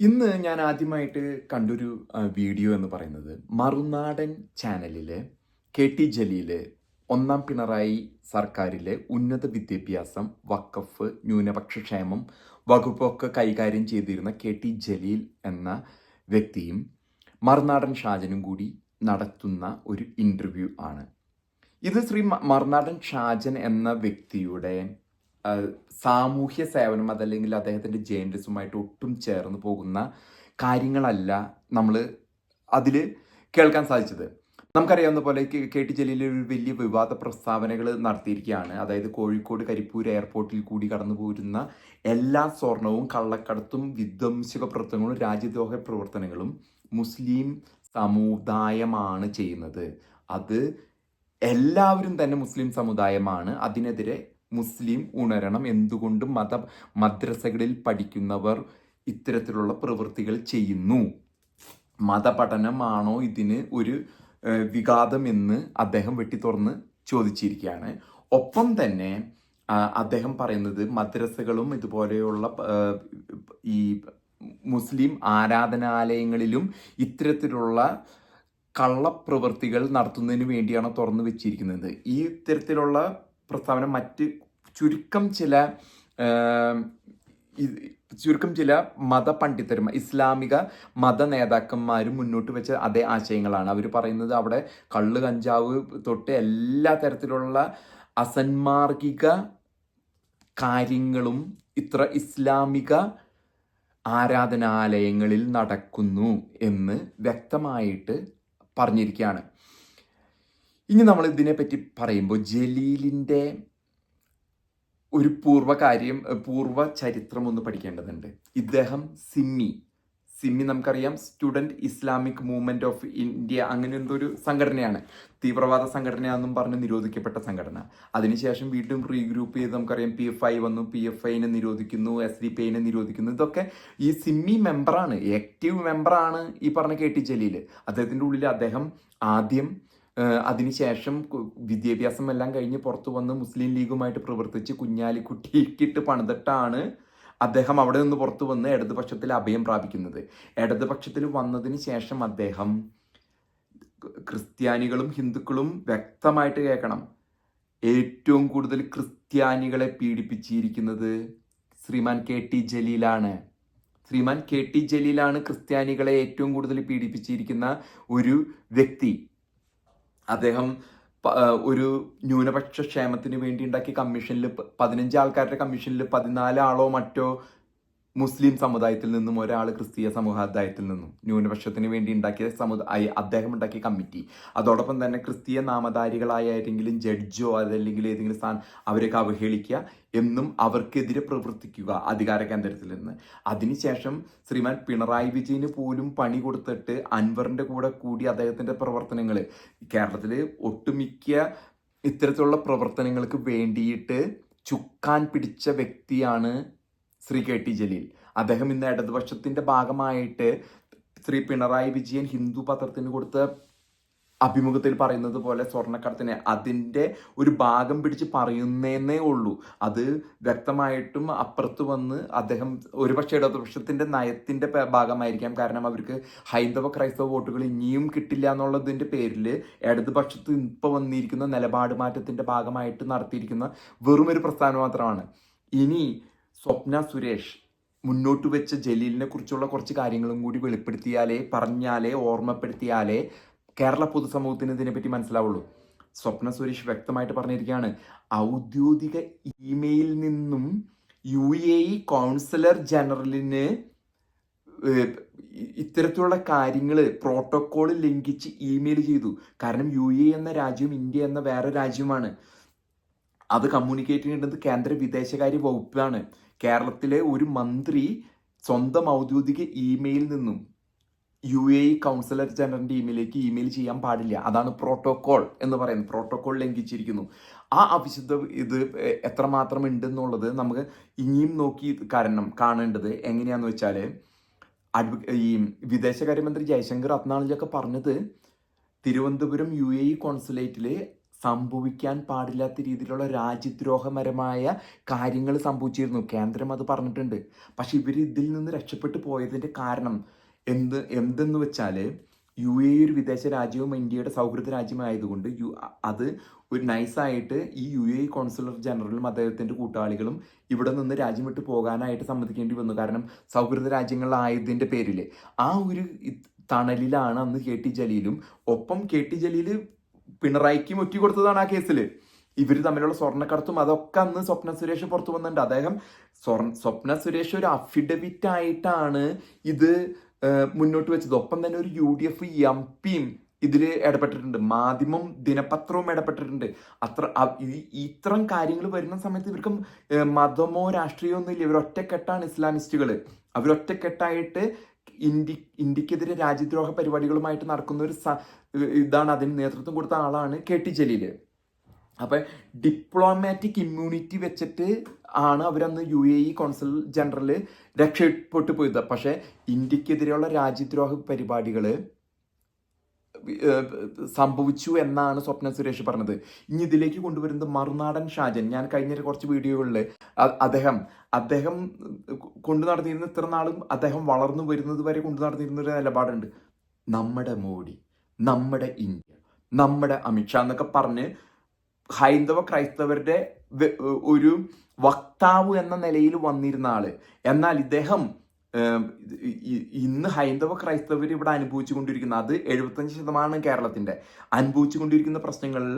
ഇന്ന് ഞാൻ ആദ്യമായിട്ട് കണ്ടൊരു വീഡിയോ എന്ന് പറയുന്നത് മറുനാടൻ ചാനലിലെ കെ ടി ജലീൽ ഒന്നാം പിണറായി സർക്കാരിലെ ഉന്നത വിദ്യാഭ്യാസം വക്കഫ് ന്യൂനപക്ഷ ക്ഷേമം വകുപ്പൊക്കെ കൈകാര്യം ചെയ്തിരുന്ന കെ ടി ജലീൽ എന്ന വ്യക്തിയും മറുനാടൻ ഷാജനും കൂടി നടത്തുന്ന ഒരു ഇന്റർവ്യൂ ആണ്. ഇത് ശ്രീ മറുനാടൻ ഷാജൻ എന്ന വ്യക്തിയുടെ സാമൂഹ്യ സേവനം അതല്ലെങ്കിൽ അദ്ദേഹത്തിന്റെ ജേർണലിസവുമായിട്ട് ഒട്ടും ചേർന്ന് പോകുന്ന കാര്യങ്ങളല്ല നമ്മൾ അതിൽ കേൾക്കാൻ സാധിച്ചത്. നമുക്കറിയാവുന്ന പോലെ കെ ടി ജലീൽ ഒരു വലിയ വിവാദ പ്രസ്താവനകൾ നടത്തിയിരിക്കുകയാണ്. അതായത് കോഴിക്കോട് കരിപ്പൂർ എയർപോർട്ടിൽ കൂടി കടന്നു പോരുന്ന എല്ലാ സ്വർണവും കള്ളക്കടത്തും വിധ്വംസക പ്രവർത്തനങ്ങളും രാജ്യദ്രോഹ പ്രവർത്തനങ്ങളും മുസ്ലിം സമുദായമാണ് ചെയ്യുന്നത്. അത് എല്ലാവരും തന്നെ മുസ്ലിം സമുദായമാണ്. അതിനെതിരെ മുസ്ലിം ഉണരണം എന്തുകൊണ്ട് മത മദ്രസകളിൽ പഠിക്കുന്നവർ ഇത്തരത്തിലുള്ള പ്രവൃത്തികൾ ചെയ്യുന്നു? മതപഠനമാണോ ഇതിന് ഒരു വിഘാതമെന്ന് അദ്ദേഹം വെട്ടിത്തുറന്ന് ചോദിച്ചിരിക്കുകയാണ്. ഒപ്പം തന്നെ അദ്ദേഹം പറയുന്നത് മദ്രസകളും ഇതുപോലെയുള്ള ഈ മുസ്ലിം ആരാധനാലയങ്ങളിലും ഇത്തരത്തിലുള്ള കള്ളപ്രവൃത്തികൾ നടത്തുന്നതിന് വേണ്ടിയാണ് തുറന്നു വെച്ചിരിക്കുന്നത്. ഈ ഇത്തരത്തിലുള്ള പ്രസ്താവന മറ്റ് ചുരുക്കം ചില ചുരുക്കം ചില മതപണ്ഡിതരും ഇസ്ലാമിക മത നേതാക്കന്മാരും മുന്നോട്ട് വെച്ച അതേ ആശയങ്ങളാണ്. അവർ പറയുന്നത് അവിടെ കള്ള് കഞ്ചാവ് തൊട്ട് എല്ലാ തരത്തിലുള്ള അസന്മാർഗിക കാര്യങ്ങളും ഇത്ര ഇസ്ലാമിക ആരാധനാലയങ്ങളിൽ നടക്കുന്നു എന്ന് വ്യക്തമായിട്ട് പറഞ്ഞിരിക്കുകയാണ്. ഇനി നമ്മൾ ഇതിനെപ്പറ്റി പറയുമ്പോൾ ജലീലിന്റെ ഒരു പൂർവ കാര്യം പൂർവ ചരിത്രം ഒന്ന് പഠിക്കേണ്ടതുണ്ട്. ഇദ്ദേഹം സിമ്മി. സിമ്മി നമുക്കറിയാം Student Islamic Movement of India അങ്ങനെ എന്തോ ഒരു സംഘടനയാണ്. തീവ്രവാദ സംഘടനയാണെന്നും പറഞ്ഞ് നിരോധിക്കപ്പെട്ട സംഘടന. അതിനുശേഷം വീണ്ടും റീഗ്രൂപ്പ് ചെയ്ത് നമുക്കറിയാം പി എഫ് ഐ വന്നു പി എഫ് ഐനെ നിരോധിക്കുന്നു എസ് ഡി പി ഐനെ നിരോധിക്കുന്നു. ഇതൊക്കെ ഈ സിമ്മി മെമ്പറാണ് ആക്റ്റീവ് മെമ്പറാണ് ഈ പറഞ്ഞ കെ ടി ജലീൽ അദ്ദേഹത്തിന്റെ ഉള്ളിൽ അദ്ദേഹം ആദ്യം അതിനുശേഷം വിദ്യാഭ്യാസം എല്ലാം കഴിഞ്ഞ് പുറത്തു വന്ന് മുസ്ലിം ലീഗുമായിട്ട് പ്രവർത്തിച്ച് കുഞ്ഞാലിക്കുട്ടിക്കിട്ട് പണിതിട്ടാണ് അദ്ദേഹം അവിടെ നിന്ന് പുറത്തു വന്ന് ഇടതുപക്ഷത്തിൽ അഭയം പ്രാപിക്കുന്നത്. ഇടതുപക്ഷത്തിൽ വന്നതിന് ശേഷം അദ്ദേഹം ക്രിസ്ത്യാനികളും ഹിന്ദുക്കളും വ്യക്തമായിട്ട് കേൾക്കണം. ഏറ്റവും കൂടുതൽ ക്രിസ്ത്യാനികളെ പീഡിപ്പിച്ചിരിക്കുന്നത് ശ്രീമാൻ കെ ടി ജലീലാണ്. ശ്രീമാൻ കെ ടി ജലീലാണ് ക്രിസ്ത്യാനികളെ ഏറ്റവും കൂടുതൽ പീഡിപ്പിച്ചിരിക്കുന്ന ഒരു വ്യക്തി. അദ്ദേഹം ഒരു ന്യൂനപക്ഷ ക്ഷേമത്തിന് വേണ്ടി ഉണ്ടാക്കിയ കമ്മീഷനിൽ പതിനഞ്ച് ആൾക്കാരുടെ കമ്മീഷനിൽ പതിനാല് ആളോ മറ്റോ മുസ്ലിം സമുദായത്തിൽ നിന്നും ഒരാൾ ക്രിസ്തീയ സമുദായത്തിൽ നിന്നും ന്യൂനപക്ഷത്തിന് വേണ്ടി ഉണ്ടാക്കിയ സമുദായ അദ്ദേഹം ഉണ്ടാക്കിയ കമ്മിറ്റി. അതോടൊപ്പം തന്നെ ക്രിസ്തീയ നാമധാരികളായ ഏതെങ്കിലും ജഡ്ജോ അതല്ലെങ്കിൽ ഏതെങ്കിലും സ്ഥാനം അവരെയൊക്കെ അവഹേളിക്കുക എന്നും അവർക്കെതിരെ പ്രവർത്തിക്കുക അധികാര കേന്ദ്രത്തിൽ നിന്ന്. അതിനുശേഷം ശ്രീമാൻ പിണറായി വിജയന് പോലും പണി കൊടുത്തിട്ട് അൻവറിന്റെ കൂടെ കൂടി അദ്ദേഹത്തിന്റെ പ്രവർത്തനങ്ങൾ കേരളത്തിൽ ഒട്ടുമിക്ക ഇത്തരത്തിലുള്ള പ്രവർത്തനങ്ങൾക്ക് വേണ്ടിയിട്ട് ചുക്കാൻ പിടിച്ച വ്യക്തിയാണ് ശ്രീ കെ ടി ജലീൽ. അദ്ദേഹം ഇന്ന് ഇടതുപക്ഷത്തിന്റെ ഭാഗമായിട്ട് ശ്രീ പിണറായി വിജയൻ ഹിന്ദു പത്രത്തിന് കൊടുത്ത അഭിമുഖത്തിൽ പറയുന്നത് പോലെ സ്വർണക്കടത്തിന് അതിന്റെ ഒരു ഭാഗം പിടിച്ച് പറയുന്നേന്നേ ഉള്ളൂ. അത് വ്യക്തമായിട്ടും അപ്പുറത്ത് വന്ന് അദ്ദേഹം ഒരുപക്ഷെ ഇടതുപക്ഷത്തിന്റെ നയത്തിന്റെ ഭാഗമായിരിക്കാം. കാരണം അവർക്ക് ഹൈന്ദവ ക്രൈസ്തവ വോട്ടുകൾ ഇനിയും കിട്ടില്ല എന്നുള്ളതിന്റെ പേരിൽ ഇടതുപക്ഷത്ത് ഇപ്പോൾ വന്നിരിക്കുന്ന നിലപാട് മാറ്റത്തിന്റെ ഭാഗമായിട്ട് നടത്തിയിരിക്കുന്ന വെറുമൊരു പ്രസ്ഥാനം മാത്രമാണ്. ഇനി സ്വപ്ന സുരേഷ് മുന്നോട്ട് വെച്ച ജലീലിനെ കുറിച്ചുള്ള കുറച്ച് കാര്യങ്ങളും കൂടി വെളിപ്പെടുത്തിയാലേ പറഞ്ഞാലേ ഓർമ്മപ്പെടുത്തിയാലേ കേരള പൊതുസമൂഹത്തിന് ഇതിനെപ്പറ്റി മനസ്സിലാവുള്ളൂ. സ്വപ്ന സുരേഷ് വ്യക്തമായിട്ട് പറഞ്ഞിരിക്കുകയാണ് ഔദ്യോഗിക ഇമെയിൽ നിന്നും യു എ ഇ കൗൺസിലർ ജനറലിന് ഇത്തരത്തിലുള്ള കാര്യങ്ങൾ പ്രോട്ടോക്കോൾ ലംഘിച്ച് ഇമെയിൽ ചെയ്തു. കാരണം യു എ എന്ന രാജ്യം ഇന്ത്യ എന്ന വേറെ രാജ്യമാണ് അത് കമ്മ്യൂണിക്കേറ്റ് ചെയ്യേണ്ടത് കേന്ദ്ര വിദേശകാര്യ വകുപ്പാണ്. കേരളത്തിലെ ഒരു മന്ത്രി സ്വന്തം ഔദ്യോഗിക ഇമെയിൽ നിന്നും യു എ ഇ കൗൺസിലർ ജനറലിന്റെ ഇമെയിലേക്ക് ഇമെയിൽ ചെയ്യാൻ പാടില്ല. അതാണ് പ്രോട്ടോകോൾ എന്ന് പറയുന്നത്. പ്രോട്ടോകോൾ ലംഘിച്ചിരിക്കുന്നു. ആ അവിശുദ്ധ ഇത് എത്രമാത്രം ഉണ്ടെന്നുള്ളത് നമുക്ക് ഇനിയും നോക്കി കാരണം കാണേണ്ടത് എങ്ങനെയാന്ന് വെച്ചാൽ ഈ വിദേശകാര്യമന്ത്രി ജയശങ്കർ അത്നാളിലൊക്കെ പറഞ്ഞത് തിരുവനന്തപുരം യു എ ഇ കോൺസുലേറ്റിൽ സംഭവിക്കാൻ പാടില്ലാത്ത രീതിയിലുള്ള രാജ്യദ്രോഹപരമായ കാര്യങ്ങൾ സംഭവിച്ചിരുന്നു. കേന്ദ്രം അത് പറഞ്ഞിട്ടുണ്ട്. പക്ഷെ ഇവർ ഇതിൽ നിന്ന് രക്ഷപ്പെട്ടു പോയതിന്റെ കാരണം എന്ത് എന്തെന്ന് വെച്ചാൽ യു എ ഒരു വിദേശ രാജ്യവും ഇന്ത്യയുടെ സൗഹൃദ രാജ്യമായതുകൊണ്ട് യു അത് ഒരു നൈസായിട്ട് ഈ യു എ കോൺസുലർ ജനറലും അദ്ദേഹത്തിന്റെ കൂട്ടാളികളും ഇവിടെ നിന്ന് രാജ്യം വിട്ട് പോകാനായിട്ട് സമ്മതിക്കേണ്ടി വന്നു. കാരണം സൗഹൃദ രാജ്യങ്ങളായതിന്റെ പേരിൽ ആ ഒരു തണലിലാണ് അന്ന് കെ ടി ജലീലും. ഒപ്പം കെ ടി ജലീൽ പിണറായിക്ക് മുറ്റി കൊടുത്തതാണ് ആ കേസിൽ ഇവർ തമ്മിലുള്ള സ്വർണക്കടത്തും അതൊക്കെ അന്ന് സ്വപ്ന സുരേഷ് പുറത്തു വന്നിട്ടുണ്ട്. അദ്ദേഹം സ്വർണ സ്വപ്ന സുരേഷ് ഒരു അഫിഡവിറ്റ് ആയിട്ടാണ് ഇത് മുന്നോട്ട് വെച്ചത്. ഒപ്പം തന്നെ ഒരു യു ഡി എഫ് എം പിയും ഇതിൽ ഇടപെട്ടിട്ടുണ്ട്. മാധ്യമം ദിനപത്രവും ഇടപെട്ടിട്ടുണ്ട്. അത്ര ഇത്തരം കാര്യങ്ങൾ വരുന്ന സമയത്ത് ഇവർക്ക് മതമോ രാഷ്ട്രീയമോ ഒന്നും ഇല്ല ഇവർ ഒറ്റക്കെട്ടാണ് ഇസ്ലാമിസ്റ്റുകൾ അവരൊറ്റക്കെട്ടായിട്ട് ഇന്ത്യ ഇന്ത്യക്കെതിരെ രാജ്യദ്രോഹ പരിപാടികളുമായിട്ട് നടക്കുന്ന ഒരു ഇതാണ് അതിന് നേതൃത്വം കൊടുത്ത ആളാണ് കെ ടി ജലീൽ. അപ്പൊ ഡിപ്ലോമാറ്റിക് ഇമ്മ്യൂണിറ്റി വെച്ചിട്ട് ആണ് അവരന്ന് U A E consul general രക്ഷപ്പെട്ടു പോയത് പക്ഷേ ഇന്ത്യക്കെതിരെയുള്ള രാജ്യദ്രോഹ പരിപാടികൾ സംഭവിച്ചു എന്നാണ് സ്വപ്ന സുരേഷ് പറഞ്ഞത്. ഇനി ഇതിലേക്ക് കൊണ്ടുവരുന്നത് മറുനാടൻ ഷാജൻ. ഞാൻ കഴിഞ്ഞ കുറച്ച് വീഡിയോകളിൽ അദ്ദേഹം അദ്ദേഹം കൊണ്ടു നടന്നിരുന്ന ഇത്ര നാളും അദ്ദേഹം വളർന്നു വരുന്നത് വരെ കൊണ്ടു നടന്നിരുന്ന ഒരു നിലപാടുണ്ട്. നമ്മുടെ മോഡി നമ്മുടെ ഇന്ത്യ നമ്മുടെ അമിത്ഷാ എന്നൊക്കെ പറഞ്ഞ് ഹൈന്ദവ ക്രൈസ്തവരുടെ ഒരു വക്താവ് എന്ന നിലയിൽ വന്നിരുന്ന ആൾ. എന്നാൽ ഇദ്ദേഹം ഇന്ന് ഹൈന്ദവ ക്രൈസ്തവർ ഇവിടെ അനുഭവിച്ചു കൊണ്ടിരിക്കുന്ന അത് എഴുപത്തഞ്ച് ശതമാനം കേരളത്തിന്റെ. അനുഭവിച്ചു കൊണ്ടിരിക്കുന്ന പ്രശ്നങ്ങളിൽ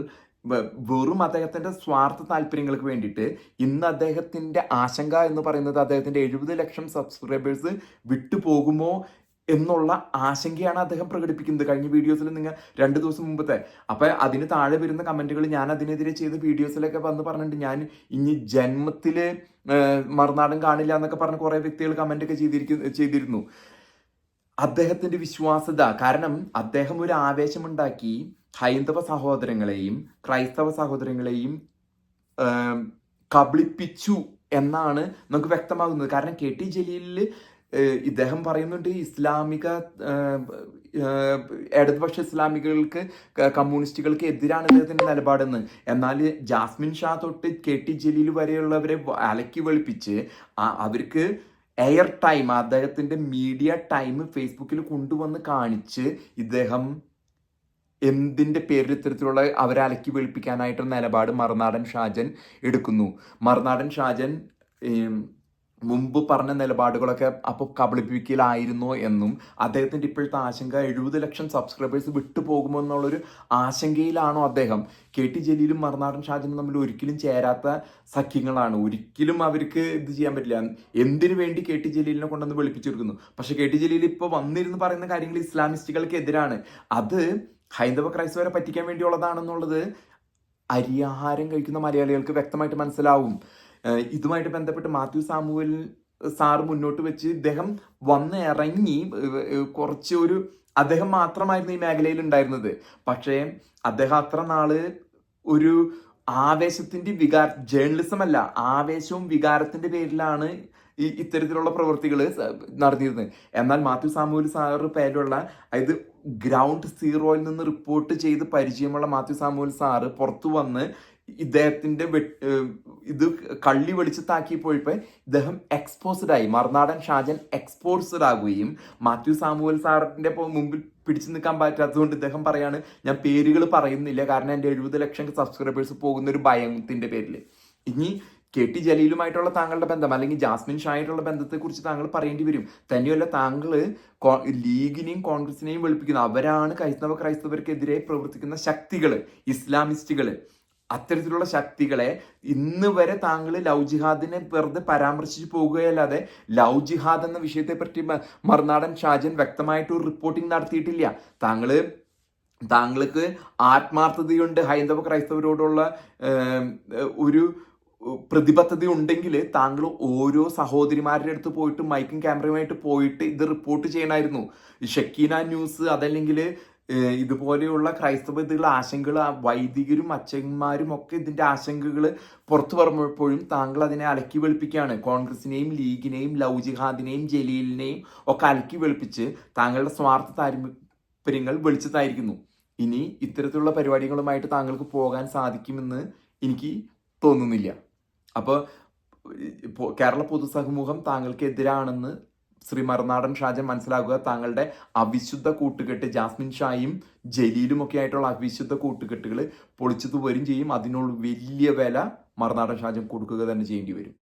വെറും അദ്ദേഹത്തിന്റെ സ്വാർത്ഥ താല്പര്യങ്ങൾക്ക് വേണ്ടിയിട്ട് ഇന്ന് അദ്ദേഹത്തിന്റെ ആശങ്ക എന്ന് പറയുന്നത് അദ്ദേഹത്തിന്റെ എഴുപത് ലക്ഷം സബ്സ്ക്രൈബേഴ്സ് വിട്ടുപോകുമോ എന്നുള്ള ആശങ്കയാണ് അദ്ദേഹം പ്രകടിപ്പിക്കുന്നത്. കഴിഞ്ഞ വീഡിയോസിൽ നിങ്ങൾ രണ്ട് ദിവസം മുമ്പത്തെ അപ്പൊ അതിന് താഴെ വരുന്ന കമന്റുകൾ ഞാൻ അതിനെതിരെ ചെയ്ത വീഡിയോസിലൊക്കെ വന്ന് പറഞ്ഞിട്ടുണ്ട്. ഞാൻ ഇനി ജന്മത്തിൽ മറുനാടൻ കാണില്ല എന്നൊക്കെ പറഞ്ഞ കുറെ വ്യക്തികൾ കമന്റ് ഒക്കെ ചെയ്തിരിക്കുന്നു ചെയ്തിരുന്നു. അദ്ദേഹത്തിന്റെ വിശ്വാസത കാരണം അദ്ദേഹം ഒരു ആവേശമുണ്ടാക്കി ഹൈന്ദവ സഹോദരങ്ങളെയും ക്രൈസ്തവ സഹോദരങ്ങളെയും കബളിപ്പിച്ചു എന്നാണ് നമുക്ക് വ്യക്തമാകുന്നത്. കാരണം കെ ടി ജലീലിൽ ഇദ്ദേഹം പറയുന്നുണ്ട് ഇസ്ലാമിക ഇടതുപക്ഷ ഇസ്ലാമികൾക്ക് കമ്മ്യൂണിസ്റ്റുകൾക്ക് എതിരാണ് ഇദ്ദേഹത്തിന്റെ നിലപാടെന്ന്. എന്നാൽ ജാസ്മിൻ ഷാ തൊട്ട് കെ ടി ജലീൽ വരെയുള്ളവരെ അലക്കി വെളുപ്പിച്ച് അവർക്ക് എയർ ടൈം അദ്ദേഹത്തിന്റെ മീഡിയ ടൈം ഫേസ്ബുക്കിൽ കൊണ്ടുവന്ന് കാണിച്ച് ഇദ്ദേഹം എന്തിന്റെ പേരിൽ ഇത്തരത്തിലുള്ള അവരെ അലക്കി വെളുപ്പിക്കാനായിട്ടുള്ള നിലപാട് മറുനാടൻ ഷാജൻ എടുക്കുന്നു. മറുനാടൻ ഷാജൻ മുമ്പ് പറഞ്ഞ നിലപാടുകളൊക്കെ അപ്പോൾ കബളിപ്പിക്കലായിരുന്നു എന്നും അദ്ദേഹത്തിന്റെ ഇപ്പോഴത്തെ ആശങ്ക എഴുപത് ലക്ഷം സബ്സ്ക്രൈബേഴ്സ് വിട്ടുപോകുമോ എന്നുള്ളൊരു ആശങ്കയിലാണോ അദ്ദേഹം? കെ ടി ജലീലും മറുനാടൻ ഷാജനും തമ്മിൽ ഒരിക്കലും ചേരാത്ത സഖ്യങ്ങളാണ്. ഒരിക്കലും അവർക്ക് ഇത് ചെയ്യാൻ പറ്റില്ല. എന്തിനു വേണ്ടി കെ ടി ജലീലിനെ കൊണ്ടുവന്ന് വെളുപ്പിച്ചെടുക്കുന്നു പക്ഷേ കെ ടി ജലീൽ ഇപ്പോൾ വന്നിരുന്ന് പറയുന്ന കാര്യങ്ങൾ ഇസ്ലാമിസ്റ്റുകൾക്ക് എതിരാണ് അത് ഹൈന്ദവ ക്രൈസ്തവരെ പറ്റിക്കാൻ വേണ്ടിയുള്ളതാണെന്നുള്ളത് അരിയാഹാരം കഴിക്കുന്ന മലയാളികൾക്ക് വ്യക്തമായിട്ട് മനസ്സിലാവും. ഇതുമായിട്ട് ബന്ധപ്പെട്ട് മാത്യു സാമുവൽ സാർ മുന്നോട്ട് വെച്ച് ഇദ്ദേഹം വന്ന് ഇറങ്ങി കുറച്ച് ഒരു അദ്ദേഹം മാത്രമായിരുന്നു ഈ മേഖലയിൽ ഉണ്ടായിരുന്നത്. പക്ഷേ അദ്ദേഹം അത്ര നാൾ ഒരു ആവേശത്തിന്റെ വികാര ജേർണലിസം അല്ല ആവേശവും വികാരത്തിന്റെ പേരിലാണ് ഈ ഇത്തരത്തിലുള്ള പ്രവൃത്തികൾ നടന്നിരുന്നത്. എന്നാൽ മാത്യു സാമൂഹ്യ സാറ് പേരുള്ള അതായത് ഗ്രൗണ്ട് സീറോയിൽ നിന്ന് റിപ്പോർട്ട് ചെയ്ത് പരിചയമുള്ള മാത്യു സാമുവൽ സാറ് പുറത്തു വന്ന് ഇദ്ദേഹത്തിന്റെ ഇത് കള്ളി വെളിച്ചത്താക്കി പോയപ്പോ ഇദ്ദേഹം എക്സ്പോസ്ഡ് ആയി. മറുനാടൻ ഷാജൻ എക്സ്പോസ്ഡ് ആകുകയും മാത്യു സാമുവൽ സാറിന്റെ മുമ്പിൽ പിടിച്ചു നിൽക്കാൻ പറ്റാത്തതുകൊണ്ട് ഇദ്ദേഹം പറയാണ് ഞാൻ പേരുകൾ പറയുന്നില്ല. കാരണം എന്റെ എഴുപത് ലക്ഷം സബ്സ്ക്രൈബേഴ്സ് പോകുന്ന ഒരു ഭയത്തിന്റെ പേരിൽ ഇനി കെ ടി ജലീലുമായിട്ടുള്ള താങ്കളുടെ ബന്ധം അല്ലെങ്കിൽ ജാസ്മിൻ ഷായിട്ടുള്ള ബന്ധത്തെക്കുറിച്ച് താങ്കൾ പറയേണ്ടി വരും. തന്നെയല്ല താങ്കൾ ലീഗിനെയും കോൺഗ്രസിനെയും വെളുപ്പിക്കുന്നത് അവരാണ് ക്രൈസ്തവ ക്രൈസ്തവർക്കെതിരെ പ്രവർത്തിക്കുന്ന ശക്തികൾ ഇസ്ലാമിസ്റ്റുകൾ അത്തരത്തിലുള്ള ശക്തികളെ ഇന്ന് വരെ താങ്കൾ ലവ് ജിഹാദിനെ വെറുതെ പരാമർശിച്ചു പോകുകയല്ലാതെ ലവ് ജിഹാദ് എന്ന വിഷയത്തെ പറ്റി മ- മറുനാടൻ ഷാജൻ വ്യക്തമായിട്ട് ഒരു റിപ്പോർട്ടിംഗ് നടത്തിയിട്ടില്ല. താങ്കൾ താങ്കൾക്ക് ആത്മാർത്ഥതയുണ്ട്. ഹൈന്ദവ ക്രൈസ്തവരോടുള്ള ഒരു പ്രതിബദ്ധത ഉണ്ടെങ്കിൽ താങ്കൾ ഓരോ സഹോദരിമാരുടെ അടുത്ത് പോയിട്ട് മൈക്കും ക്യാമറയുമായിട്ട് പോയിട്ട് ഇത് റിപ്പോർട്ട് ചെയ്യണമായിരുന്നു ഷക്കീന ന്യൂസ് അതല്ലെങ്കിൽ ഇതുപോലെയുള്ള ക്രൈസ്തവ ഇതിലുള്ള ആശങ്കകൾ വൈദികരും അച്ഛന്മാരും ഒക്കെ ഇതിന്റെ ആശങ്കകൾ പുറത്തു പറഞ്ഞപ്പോഴും താങ്കൾ അതിനെ അലക്കി വെളുപ്പിക്കുകയാണ്. കോൺഗ്രസിനെയും ലീഗിനെയും ലവ് ജിഹാദിനെയും ജലീലിനെയും ഒക്കെ അലക്കി വെളുപ്പിച്ച് താങ്കളുടെ സ്വാർത്ഥ താല്പര്യങ്ങൾ വെളിച്ചത്തായിരിക്കുന്നു. ഇനി ഇത്തരത്തിലുള്ള പരിപാടികളുമായിട്ട് താങ്കൾക്ക് പോകാൻ സാധിക്കുമെന്ന് എനിക്ക് തോന്നുന്നില്ല. അപ്പോൾ കേരള പൊതുസമൂഹം താങ്കൾക്ക് എതിരാണെന്ന് ശ്രീ മറുനാടൻ ഷാജൻ മനസ്സിലാക്കുക. താങ്കളുടെ അവിശുദ്ധ കൂട്ടുകെട്ട് ജാസ്മിൻ ഷായും ജലീലും ഒക്കെ ആയിട്ടുള്ള അവിശുദ്ധ കൂട്ടുകെട്ടുകൾ പൊളിച്ചത് വരും ചെയ്യും. അതിനുള്ള വലിയ വില മറുനാടൻ ഷാജൻ കൊടുക്കുക തന്നെ ചെയ്യേണ്ടി വരും.